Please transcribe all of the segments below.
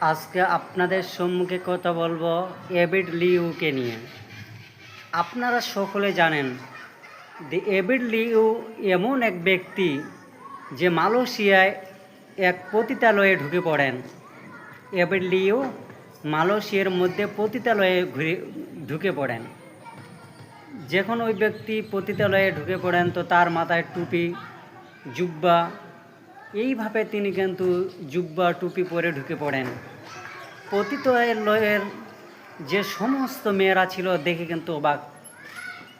আজকে আপনাদের সম্মুখে কথা বলব এবিড লিউকে নিয়ে। আপনারা সকলে জানেন, যে এবিড লিউ এমন এক ব্যক্তি যে মালয়েশিয়ায় এক পতিতালয়ে ঢুকে পড়েন। এবিড লিউ মালয়েশিয়ার মধ্যে পতিতালয়ে ঘুরে ঢুকে পড়েন। যখন ওই ব্যক্তি পতিতালয়ে ঢুকে পড়েন, তো তার মাথায় টুপি, জুব্বা এইভাবে তিনি কিন্তু জুব্বা টুপি পরে ঢুকে পড়েন। পতিত লয়ের যে সমস্ত মেয়েরা ছিল দেখে কিন্তু অবাক।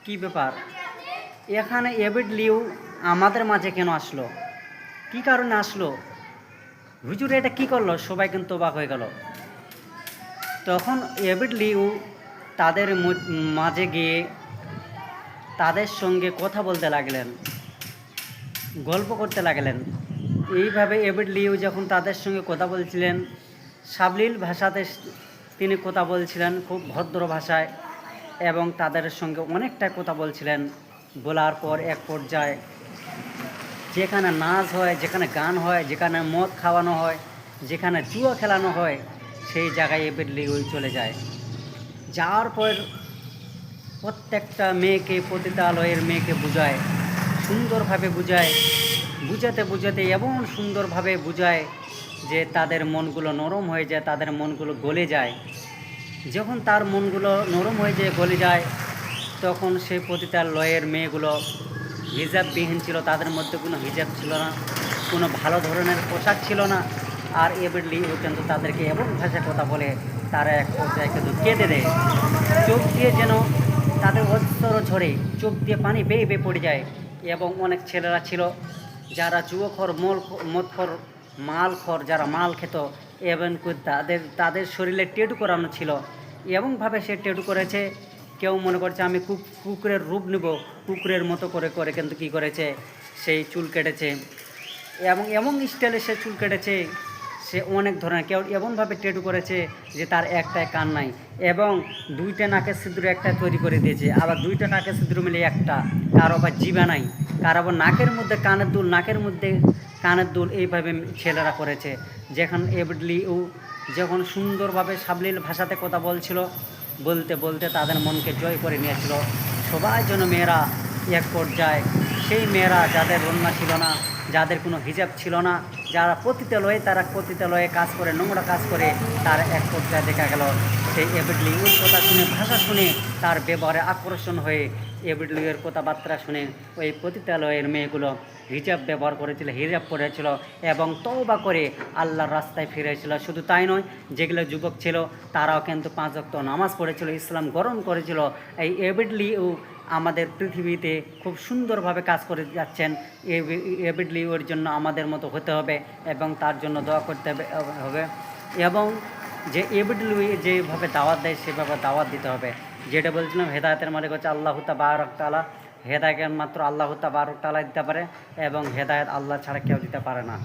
কী ব্যাপার? এখানে এবিড লিউ আমাদের মাঝে কেন আসলো? কী কারণে আসলো? হুজুর, এটা কী করল? সবাই কিন্তু অবাক হয়ে গেল। তখন এবিড লিউ তাদের মাঝে গিয়ে তাদের সঙ্গে কথা বলতে লাগলেন। গল্প করতে লাগলেন। এইভাবে এবিড লিউ যখন তাদের সঙ্গে কথা বলছিলেন, সাবলীল ভাষাতে তিনি কথা বলছিলেন খুব ভদ্র ভাষায় এবং তাদের সঙ্গে অনেকটা কথা বলছিলেন বলার পর এক পর্যায়ে। যেখানে নাচ হয়, যেখানে গান হয়, যেখানে মদ খাওয়ানো হয়, যেখানে জুয়া খেলানো হয়, সেই জায়গায় এবিড লিউ চলে যায়। যাওয়ার পর প্রত্যেকটা মেয়েকে পতিতালয়ের মেয়েকে বুঝায় সুন্দরভাবে বুঝায়, বুঝাতে বুঝাতে এমন সুন্দরভাবে বুঝায় যে তাদের মনগুলো নরম হয়ে যায়, তাদের মনগুলো গলে যায়। যখন তার মনগুলো নরম হয়ে যায় গলে যায়, তখন সেই পতিতালয়ের মেয়েগুলো হিজাববিহীন ছিল, তাদের মধ্যে কোনো হিজাব ছিল না, কোনো ভালো ধরনের পোশাক ছিল না। আর এবারলি কিন্তু তাদেরকে এমন ভাষায় কথা বলে, তারা এক পর্যায়ে কিন্তু কেঁদে দেয়। চোখ দিয়ে যেন তাদের অস্ত্র ঝরে, চোখ দিয়ে পানি বেয়ে বেয়ে পড়ে যায়। এবং অনেক ছেলেরা ছিল যারা যুবখর মল মদখর, মালখর, যারা মাল খেত, এবং তাদের তাদের শরীরে টেটু করানো ছিল। এমনভাবে সে টেটু করেছে, কেউ মনে করছে আমি কুক, কুকুরের রূপ নেব, কুকুরের মতো করে করে কিন্তু কি করেছে, সেই চুল কেটেছে। এবং এমন স্টাইলে সে চুল কেটেছে সে অনেক ধরনের, কেউ এমনভাবে টেটু করেছে যে তার একটাই কান নাই, এবং দুইটা নাকের সিঁদুর একটা তৈরি করে দিয়েছে, আবার দুইটা নাকের সিঁদুর মিলে একটা, কারও আবার জিবা নাই, কারও আবার নাকের মধ্যে কানের দুল, নাকের মধ্যে কানের দুল এইভাবে ছেলেরা করেছে, যেখান এভডলি ও যখন সুন্দরভাবে সাবলীল ভাষাতে কথা বলছিল, বলতে বলতে তাদের মনকে জয় করে নিয়েছিল, সবাই যেন মেয়েরা এক পর্যায়ে, সেই মেয়েরা যাদের রন্না ছিল না যাদের কোনো হিজাব ছিল না, যারা পতিতালয়ে, তারা পতিতালয়ে কাজ করে, নোংরা কাজ করে, তার এক পর্যায়ে দেখা গেল সেই এবিডলি ওর কথা শুনে, ভাষা শুনে তার ব্যবহারে আকর্ষণ হয়ে এবিডলির কথাবার্তা শুনে ওই পতিতালয়ের মেয়েগুলো হিজাব ব্যবহার করেছিল, হিজাব পরেছিল এবং তওবা করে আল্লাহর রাস্তায় ফিরেছিল। শুধু তাই নয়, যেগুলো যুবক ছিল, তারাও কিন্তু পাঁচ ওয়াক্ত নামাজ পড়েছিল, ইসলাম গ্রহণ করেছিল। এই এবিডলি ও আমাদের পৃথিবীতে খুব সুন্দরভাবে কাজ করে যাচ্ছেন। এবিডলি ওর জন্য আমাদের মতো হতে হবে এবং তার জন্য দোয়া করতে হবে এবং যে এবিডলি যেভাবে দাওয়াত দেয়, সেভাবে দাওয়াত দিতে হবে। যেটা বলছিলাম, হেদায়তের মালিক হচ্ছে আল্লাহ বারক তালা হেদায়ত মাত্র আল্লাহ বারক তালা দিতে পারে এবং হেদায়ত আল্লাহ ছাড়া কেউ দিতে পারে না।